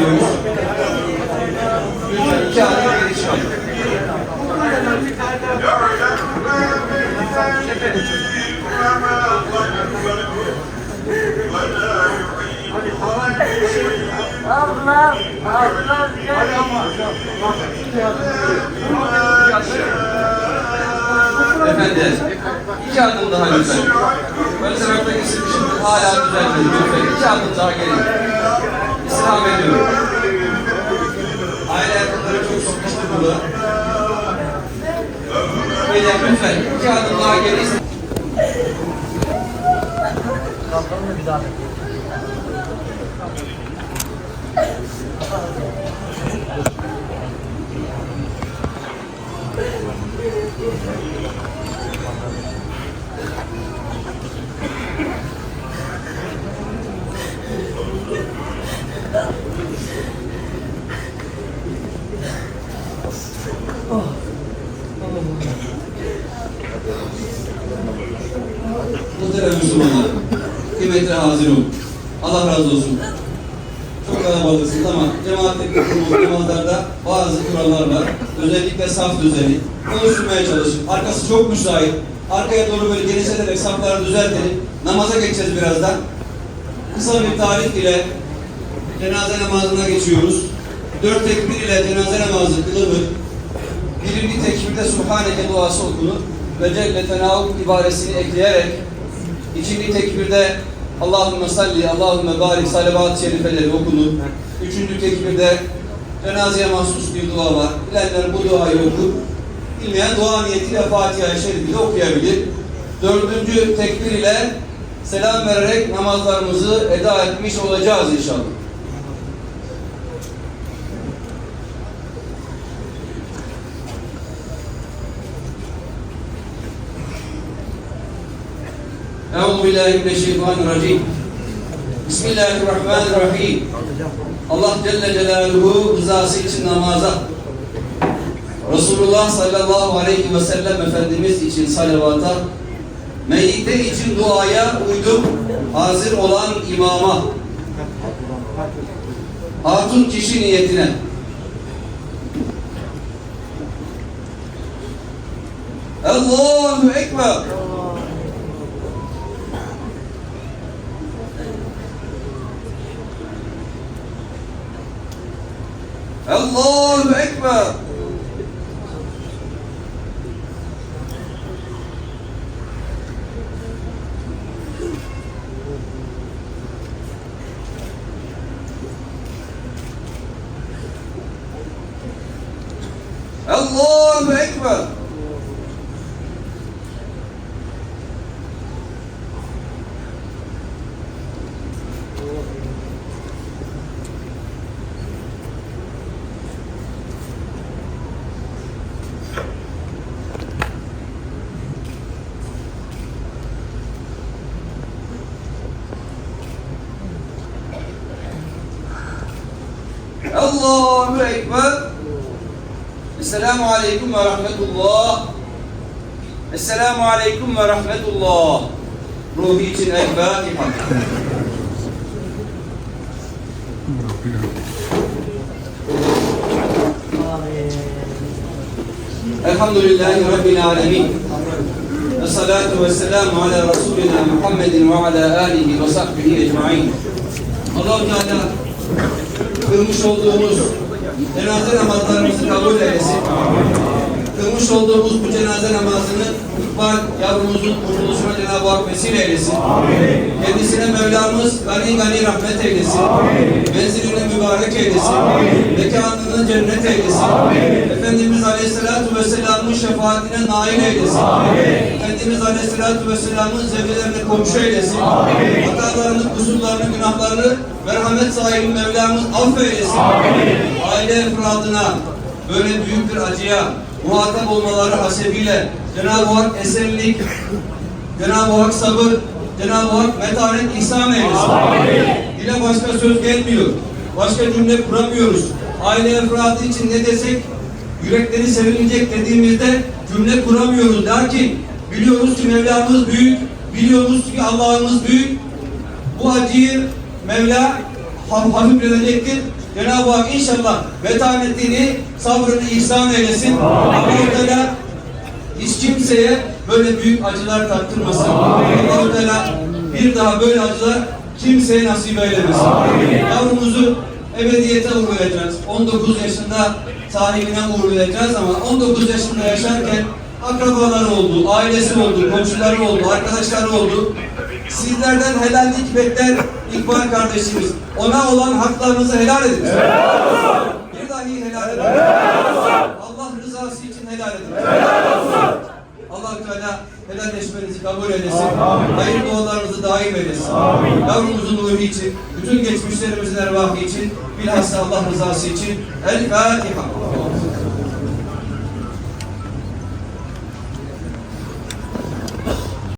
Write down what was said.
ediyoruz. İki Allah Efendim, iki adım daha lütfen. Ön taraftaki sıkışıklık hala düzelmedi. Lütfen iki adım daha gelin. İstirham ediyorum. Aile yakınları çok sıkıştı burada. Beyler lütfen iki adım daha gelin. Muhterem Müslümanlar, kıymetli hazirun, Allah razı olsun. Çok kalabalıksınız ama cemaatle kılmış namazlarda bazı kurallar var. Özellikle saf düzeni. Oluşturmaya çalışın. Arkası çok müsait. Arkaya doğru böyle genişleterek safları düzeltelim. Namaza geçeceğiz birazdan. Kısa bir tarif ile cenaze namazına geçiyoruz. Dört tekbir ile cenaze namazı kılınır. Birinci tekbirde Subhaneke duası okunur ve Celle Tenavuk ibaresini ekleyerek ikinci tekbirde Allahümme salli, Allahümme barik salavat-ı şerifeleri okunur. Üçüncü tekbirde cenazeye mahsus bir dua var. Bilenler bu duayı okur. Bilmeyen dua niyetiyle Fatiha-i Şerif'i okuyabilir. Dördüncü tekbir ile selam vererek namazlarımızı eda etmiş olacağız inşallah. Euzu billahi mineşşeytanirracim. Bismillahirrahmanirrahim. Allah Celle Celaluhu rızası için namaza, Resulullah sallallahu aleyhi ve sellem Efendimiz için salavata, meyyite için duaya uydum, hazır olan imama, hatun kişi niyetine, Allahu Ekber. Allahu Ekber. Allahu Ekber. Allahu Ekber. Esselamu Aleyküm ve Rahmetullah. Esselamu Aleyküm ve Rahmetullah. Ruhi için Fatiha. Elhamdülillahi Rabbil Alemin. Ve salatu ve selamu ala Resulina Muhammedin ve ala alihi ve sahbihi ecmain. Allah-u Teala kılmış olduğumuz cenaze namazlarımızı kabul eylesin. Kılmış olduğumuz bu cenaze namazını İkbal yavrumuzun kurtuluşuna Cenab-ı Hak vesile eylesin. Kendisine Mevlamız gani gani rahmet eylesin. Menzilini mübarek eylesin. Mekanını cennet eylesin. Efendimiz Aleyhisselatü Vesselam'ın şefaatine nail eylesin. Efendimiz Aleyhisselatü Vesselam'ın zevcelerine komşu eylesin. Hatalarını, kusurlarını, günahlarını merhamet sahibi Mevlamız affeylesin. Aile efradına böyle büyük bir acıya muhatap olmaları hasebiyle Cenab-ı Hak esenlik, Cenab-ı Hak sabır, Cenab-ı Hak metanet ihsan eylesin. Dile başka söz gelmiyor. Başka cümle kuramıyoruz. Aile efradı için ne desek yürekleri sevinecek dediğimizde cümle kuramıyoruz. Lakin biliyoruz ki Mevlamız büyük, biliyoruz ki Allah'ımız büyük. Bu acıyı Mevla haf- hafifletecektir. Cenab-ı Hak inşallah metanetini, sabrını ihsan eylesin. Allah-u Teala hiç kimseye böyle büyük acılar tattırmasın. Allah-u Teala bir daha böyle acılar kimseye nasip eylemesin. Yavrumuzu ebediyete uğurlayacağız. 19 yaşında sahibine uğurlayacağız ama 19 yaşında yaşarken akrabaları oldu, ailesi oldu, komşuları oldu, arkadaşları oldu. Sizlerden helallik bekler İkbal kardeşimiz. Ona olan haklarınızı helal edin. Bir dahi helal edin. Allah rızası için helal edin. allah Teala helalleşmenizi kabul eylesin. Hayır dualarınızı daim eylesin. Yavrumuzun ruhu için, bütün geçmişlerimizin ervahı için, bilhassa Allah rızası için. El Fatiha.